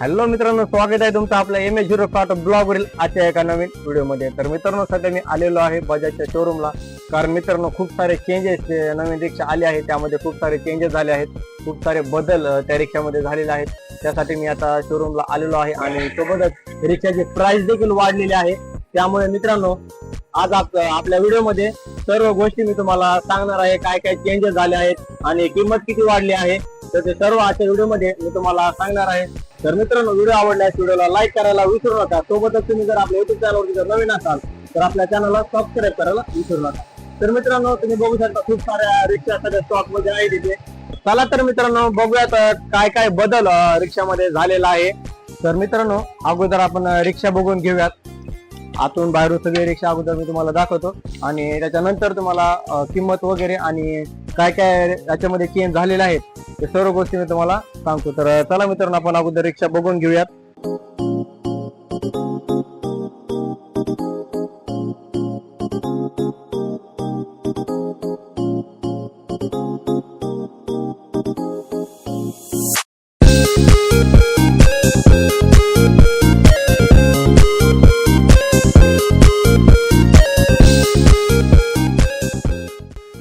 Hello मित्रांनो स्वागत आहे तुमचं आपल्या M S zero Phata blog वरील आजच्या एका नवीन व्हिडिओमध्ये. तर मित्रांनो सध्या मी आलेलो आहे बजाजच्या शोरूमला कारण मित्रांनो खूप सारे चेंजेस नवीन रिक्षा आले आहेत त्यामध्ये खूप सारे चेंजेस झाले आहेत. खूप सारे बदल त्या रिक्षामध्ये झालेले आहेत. त्यासाठी मी आता शोरूमला आलेलो आहे आणि सोबतच रिक्षाची प्राइस देखील वाढलेली आहे. त्यामुळे मित्रांनो आज आप आपल्या व्हिडिओमध्ये सर्व गोष्टी मी तुम्हाला सांगणार आहे काय काय चेंजेस झाले आहेत आणि किंमत किती वाढली आहे. तर ते सर्व आजच्या व्हिडिओमध्ये मी तुम्हाला सांगणार आहे. तर मित्रांनो व्हिडिओ आवडल्यास व्हिडिओला लाईक करायला विसरू नका. सोबतच तुम्ही जर आपल्या युट्यूब चॅनलवरती जर नवीन असाल तर आपल्या चॅनलला सबस्क्राईब करायला विसरू नका. तर मित्रांनो तुम्ही बघू शकता खूप साऱ्या रिक्षा सगळ्या स्टॉकमध्ये आहे तिथे चला तर मित्रांनो बघूयात काय काय बदल रिक्षामध्ये झालेला आहे. तर मित्रांनो अगोदर आपण रिक्षा बघून घेऊयात. आतून बाहेरून सगळी रिक्षा अगोदर मी तुम्हाला दाखवतो. आणि त्याच्यानंतर तुम्हाला किंमत वगैरे आणि काय काय याच्यामध्ये चेंज झालेले आहेत ते सर्व गोष्टी मी तुम्हाला सांगतो. तर चला मित्रांनो आपण अगोदर रिक्षा बघून घेऊयात.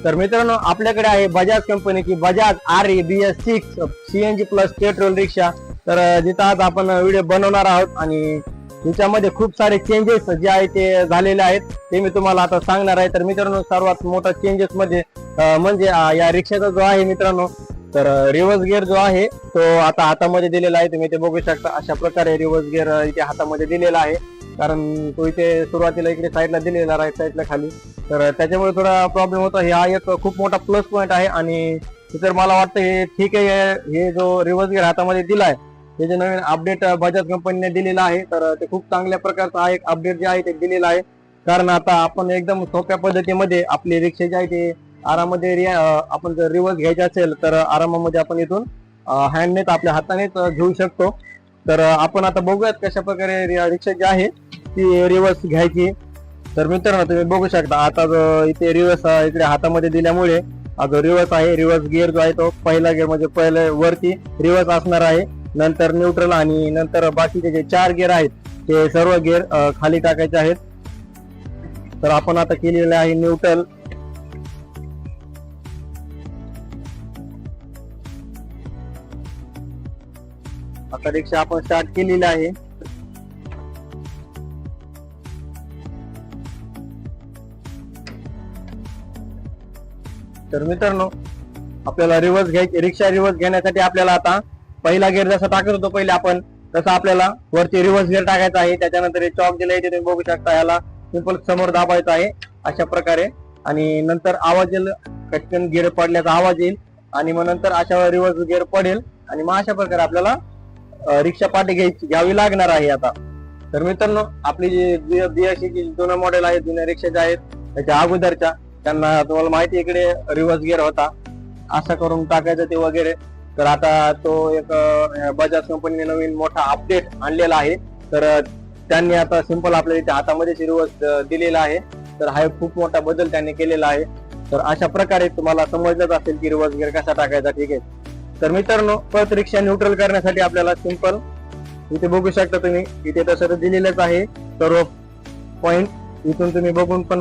तर मित्रांनो आपल्याकडे आहे बजाज कंपनीची Bajaj R E B S six CNG plus petrol रिक्षा तर जिथं आज आपण व्हिडिओ बनवणार आहोत आणि तिच्यामध्ये खूप सारे चेंजेस जे आहे ते झालेले आहेत ते मी तुम्हाला आता सांगणार आहे. तर मित्रांनो सर्वात मोठा चेंजेस मध्ये म्हणजे या रिक्षाचा जो आहे मित्रांनो तर रिव्हर्स गिअर जो आहे तो आता हातामध्ये दिलेला आहे. तुम्ही ते बघू शकता अशा प्रकारे रिव्हर्स गिअर इथे हातामध्ये दिलेला आहे. कारण तो इथे सुरुवातीला इकडे साईडला दिलेला राईट साईडला खाली. तर त्याच्यामुळे थोडा प्रॉब्लेम होता. हा एक खूप मोठा प्लस पॉईंट आहे आणि तर मला वाटतं हे ठीक आहे हे जो रिव्हर्स गिअर हातामध्ये दिलाय हे जे नवीन अपडेट बजाज कंपनीने दिलेला आहे तर ते खूप चांगल्या प्रकारचा हा एक अपडेट जे आहे ते दिलेला आहे. कारण आता आपण एकदम सोप्या पद्धतीमध्ये आपली रिक्षा जे आहे ते आरामध्ये आपण जर रिव्हर्स घ्यायचे असेल तर आरामामध्ये आपण इथून हँडनेच आपल्या हातानेच घेऊ शकतो. तर आपण आता बघूयात कशा प्रकारे रिक्षा जे आहे ती रिव्हर्स घ्यायची. तर मित्रांनो तुम्ही बघू शकता आता जो इथे रिव्हर्स इकडे हातामध्ये दिल्यामुळे हा जो रिव्हर्स आहे रिव्हर्स गिअर जो आहे तो पहिला गिअर म्हणजे पहिले वरती रिव्हर्स असणार आहे. नंतर न्यूट्रल आणि नंतर बाकीचे जे चार गिअर आहेत ते सर्व गिअर खाली टाकायचे आहेत. तर आपण आता केलेले आहे न्यूट्रल आता रिक्षा आपण स्टार्ट केलेली आहे. तर मित्रांनो आपल्याला रिव्हर्स घ्यायची रिक्षा रिव्हर्स घेण्यासाठी आपल्याला आता पहिला गिअर जसा टाकत होतो पहिले आपण तसं आपल्याला वरती रिव्हर्स गेअर टाकायचा आहे. त्याच्यानंतर हे चॉक दिले तुम्ही बघू शकता. याला सिंपल समोर दाबायचं आहे अशा प्रकारे. आणि नंतर आवाज येईल कटकन गिअर पडल्याचा आवाज येईल. आणि मग नंतर अशा रिव्हर्स गिअर पडेल. आणि मग अशा प्रकारे आपल्याला रिक्षा पाठी घ्यायची घ्यावी लागणार आहे आता. तर मित्रांनो आपली जी बीएससी जी जुनं मॉडेल आहे जुन्या रिक्षा ज्या आहेत त्याच्या अगोदरच्या त्यांना तुम्हाला माहिती इकडे रिव्हर्स गिअर होता. असं करून टाकायचं ते वगैरे. तर आता तो एक बजाज कंपनीने नवीन मोठा अपडेट आणलेला आहे. तर त्यांनी आता सिंपल आपल्या इथे हातामध्येच रिव्हर्स दिलेला आहे. तर हा एक खूप मोठा बदल त्यांनी केलेला आहे. तर अशा प्रकारे तुम्हाला समजलंच असेल की रिव्हर्स गिअर कसा टाकायचा ठीक आहे. तर मित्रांनो परत रिक्षा न्यूट्रल करण्यासाठी आपल्याला सिंपल इथे बघू शकता तुम्ही इथे तसं तर दिलेलंच आहे. सर्व पॉइंट इथून तुम्ही बघून पण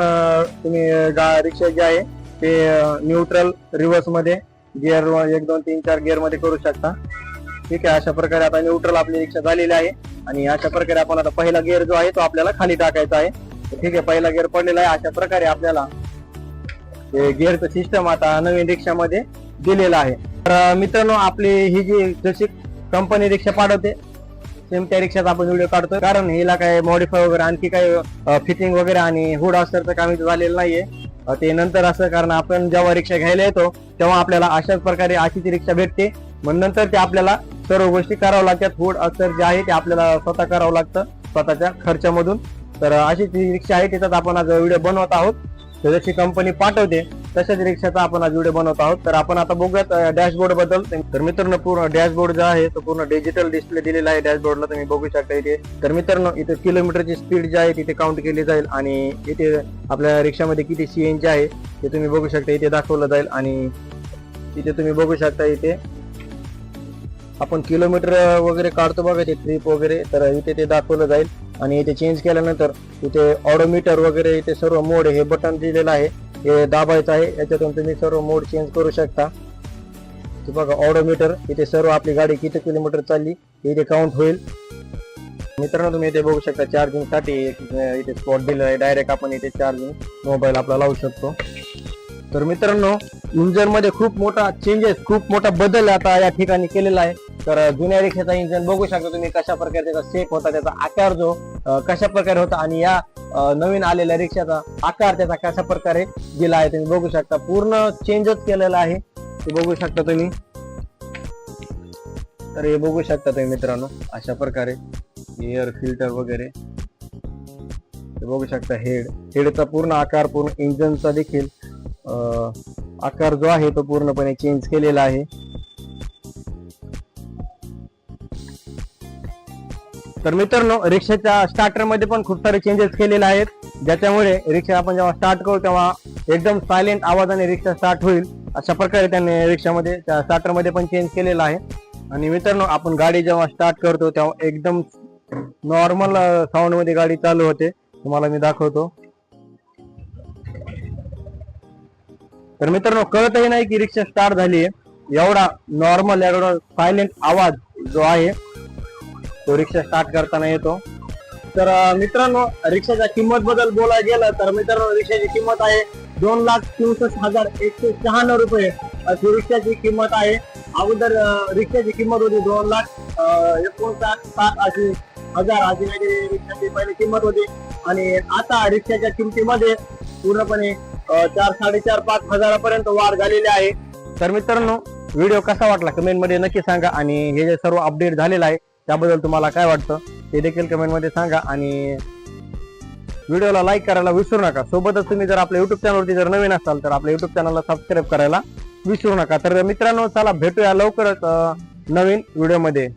तुम्ही गा- रिक्षा जे आहे ते न्यूट्रल रिव्हर्समध्ये गिअर एक दोन तीन चार गिअरमध्ये करू शकता. ठीक आहे अशा प्रकारे आता न्यूट्रल आपली रिक्षा झालेली आहे. आणि अशा प्रकारे आपण आता पहिला गिअर जो आहे तो आपल्याला खाली टाकायचा आहे. ठीक आहे पहिला गिअर पडलेला आहे. अशा प्रकारे आपल्याला गिअरचं सिस्टम आता नवीन रिक्षामध्ये दिलेलं आहे. तर मित्रांनो आपली ही जी जशी कंपनी रिक्षा पाठवते सेम त्या रिक्षाचा आपण व्हिडिओ काढतोय. कारण हिला काय मॉडिफाय वगैरे आणखी काही फिटिंग वगैरे आणि हुड असतं काम इथं झालेलं नाहीये. ते नंतर असं कारण आपण जेव्हा रिक्षा घ्यायला येतो तेव्हा आपल्याला अशाच प्रकारे अशीच रिक्षा भेटते. मग नंतर ते आपल्याला सर्व गोष्टी कराव्या लागतात. फूड असर जे आहे ते आपल्याला स्वतः करावं लागतं स्वतःच्या खर्चामधून. तर अशी ती रिक्षा आहे त्याच्यात आपण आज व्हिडिओ बनवत आहोत. तर जशी कंपनी पाठवते तशाच रिक्षाचा आपण आज व्हिडिओ बनवत आहोत. तर आपण आता बघूयात डॅशबोर्डबद्दल. तर मित्रांनो पूर्ण डॅशबोर्ड जो आहे तो पूर्ण डिजिटल डिस्प्ले दिलेला आहे डॅशबोर्डला तुम्ही बघू शकता इथे. तर मित्रांनो इथे किलोमीटरची स्पीड जी आहे तिथे काउंट केली जाईल आणि इथे आपल्या रिक्षामध्ये किती सीएनजी आहे ते तुम्ही बघू शकता. इथे दाखवलं जाईल आणि इथे तुम्ही बघू शकता इथे. आपण किलोमीटर वगैरे काढतो बघा ते ट्रिप वगैरे. तर इथे ते दाखवलं जाईल. आणि इथे चेंज केल्यानंतर इथे ऑडोमीटर वगैरे इथे सर्व मोड हे बटन दिलेलं आहे. हे दाबायचं आहे. याच्यातून तुम्ही सर्व मोड चेंज करू शकता. बघा ऑडोमीटर इथे सर्व आपली गाडी किती किलोमीटर चालली इथे काउंट होईल. मित्रांनो तुम्ही इथे बघू शकता चार्जिंगसाठी इथे स्पॉट दिलेला आहे. डायरेक्ट आपण इथे चार्जिंग मोबाईल आपला लावू शकतो. तर मित्रांनो इंजनमध्ये खूप मोठा चेंजेस खूप मोठा बदल आता या ठिकाणी केलेला आहे. तर जुन्या रिक्षाचा इंजन बघू शकता तुम्ही कशा प्रकारे त्याचा शेप होता त्याचा आकार जो कशा प्रकारे होता आणि या नवीन आलेल्या रिक्षाचा आकार त्याचा कशा प्रकारे दिला आहे तुम्ही बघू शकता. पूर्ण चेंजच केलेला आहे. ते बघू शकता तुम्ही. तर हे बघू शकता तुम्ही मित्रांनो अशा प्रकारे. एअर फिल्टर वगैरे. बघू शकता हेड हेडचा पूर्ण आकार पूर्ण इंजनचा देखील आकार जो आहे तो पूर्णपणे चेंज केलेला आहे. तर मित्रांनो रिक्षाच्या स्टार्टरमध्ये पण खूप सारे चेंजेस केलेले आहेत. ज्याच्यामुळे रिक्षा आपण जेव्हा स्टार्ट करू तेव्हा एकदम सायलेंट आवाजाने रिक्षा स्टार्ट होईल. अशा प्रकारे त्यांनी रिक्षामध्ये त्या स्टार्टरमध्ये पण चेंज केलेला आहे. आणि मित्रांनो आपण गाडी जेव्हा स्टार्ट करतो तेव्हा एकदम नॉर्मल साऊंडमध्ये गाडी चालू होते. तुम्हाला मी दाखवतो. तर मित्रांनो कळतही नाही की रिक्षा स्टार्ट झाली आहे. एवढा नॉर्मल एवढा सायलेंट आवाज जो आहे तो रिक्षा स्टार्ट करताना येतो. तर मित्रांनो रिक्षाच्या किंमत बद्दल बोलायला गेलं तर मित्रांनो रिक्षाची किंमत आहे दोन लाख चौसष्ट हजार एकशे शहाण्णव रुपये. अशी रिक्षाची किंमत आहे. अगोदर रिक्षाची किंमत होती दोन लाख एकोणसाठ सात अशी हजार अशी काहीतरी रिक्षाची पहिली किंमत होती. आणि आता रिक्षाच्या किमतीमध्ये पूर्णपणे चार साडेचार पाच हजारापर्यंत वाढ झालेली आहे. तर मित्रांनो व्हिडिओ कसा वाटला कमेंटमध्ये नक्की सांगा आणि हे जे सर्व अपडेट झालेलं आहे त्याबद्दल तुम्हाला काय वाटतं ते देखील कमेंटमध्ये सांगा आणि व्हिडिओला लाईक करायला विसरू नका. सोबतच तुम्ही जर आपल्या युट्यूब चॅनलवरती जर नवीन असाल तर आपल्या युट्यूब चॅनलला सबस्क्राईब करायला विसरू नका. तर मित्रांनो चला भेटूया लवकरच नवीन व्हिडिओमध्ये.